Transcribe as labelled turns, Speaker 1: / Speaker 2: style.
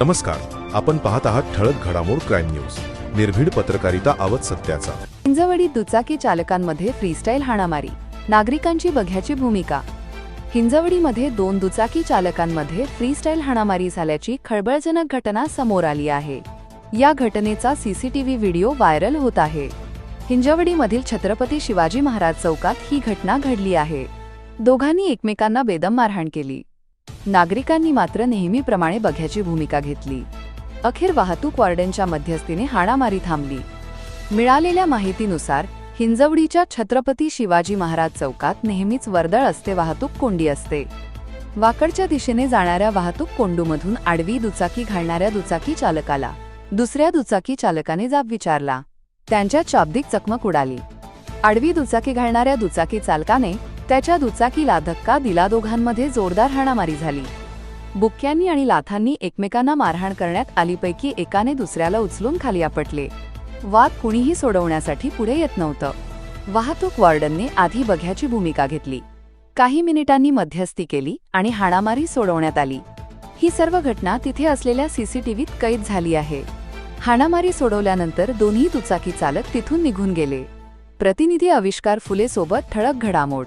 Speaker 1: नमस्कार आपण पाहत आहात ठळक घडामोड क्राईम न्यूज. निर्भीड पत्रकारिता आवत सत्याचा.
Speaker 2: हिंजवडी दुचाकी चालकांमध्ये फ्रीस्टाईल हाणामारी. नागरिकांची बघ्याची भूमिका. हिंजवडीमध्ये दोन दुचाकी चालकांमध्ये फ्रीस्टाईल हाणामारी झाल्याची खळबळजनक घटना समोर आली आहे. या घटनेचा सीसीटीव्ही व्हिडिओ व्हायरल होत आहे. हिंजवडीमधील छत्रपती शिवाजी महाराज चौकात ही घटना घडली आहे. दोघांनी एकमेकांना बेदम मारहाण केली. नागरिकांनी मात्र नेहमीप्रमाणे बघ्याची भूमिका घेतली. अखेर वाहतूक वॉर्डनच्या मध्यस्थीने हाणामारी थांबली. मिळालेल्या माहितीनुसार हिंजवडीच्या छत्रपती शिवाजी महाराज चौकात नेहमीच वर्दळ असते वाहतूक कोंडी असते. वाकडच्या दिशेने जाणाऱ्या वाहतूक कोंडूमधून आडवी दुचाकी घालणाऱ्या दुचाकी चालकाला दुसऱ्या दुचाकी चालकाने जाब विचारला. त्यांच्यात शाब्दिक चकमक उडाली. आडवी दुचाकी घालणाऱ्या दुचाकी चालकाने त्याच्या दुचाकीला धक्का दिला दोघांमध्ये जोरदार हाणामारी झाली. बुक्क्यांनी आणि लाथांनी एकमेकांना मारहाण करण्यात आलीपैकी एकाने दुसऱ्याला उचलून खाली आपटले. वाद कुणीही सोडवण्यासाठी पुढे येत नव्हतं. वाहतूक वॉर्डनने आधी बघ्याची भूमिका घेतली. काही मिनिटांनी मध्यस्थी केली आणि हाणामारी सोडवण्यात आली. ही सर्व घटना तिथे असलेल्या सीसीटीव्हीत कैद झाली आहे. हाणामारी सोडवल्यानंतर दोन्ही दुचाकी चालक तिथून निघून गेले. प्रतिनिधी आविष्कार फुले सोबत ठळक घडामोड.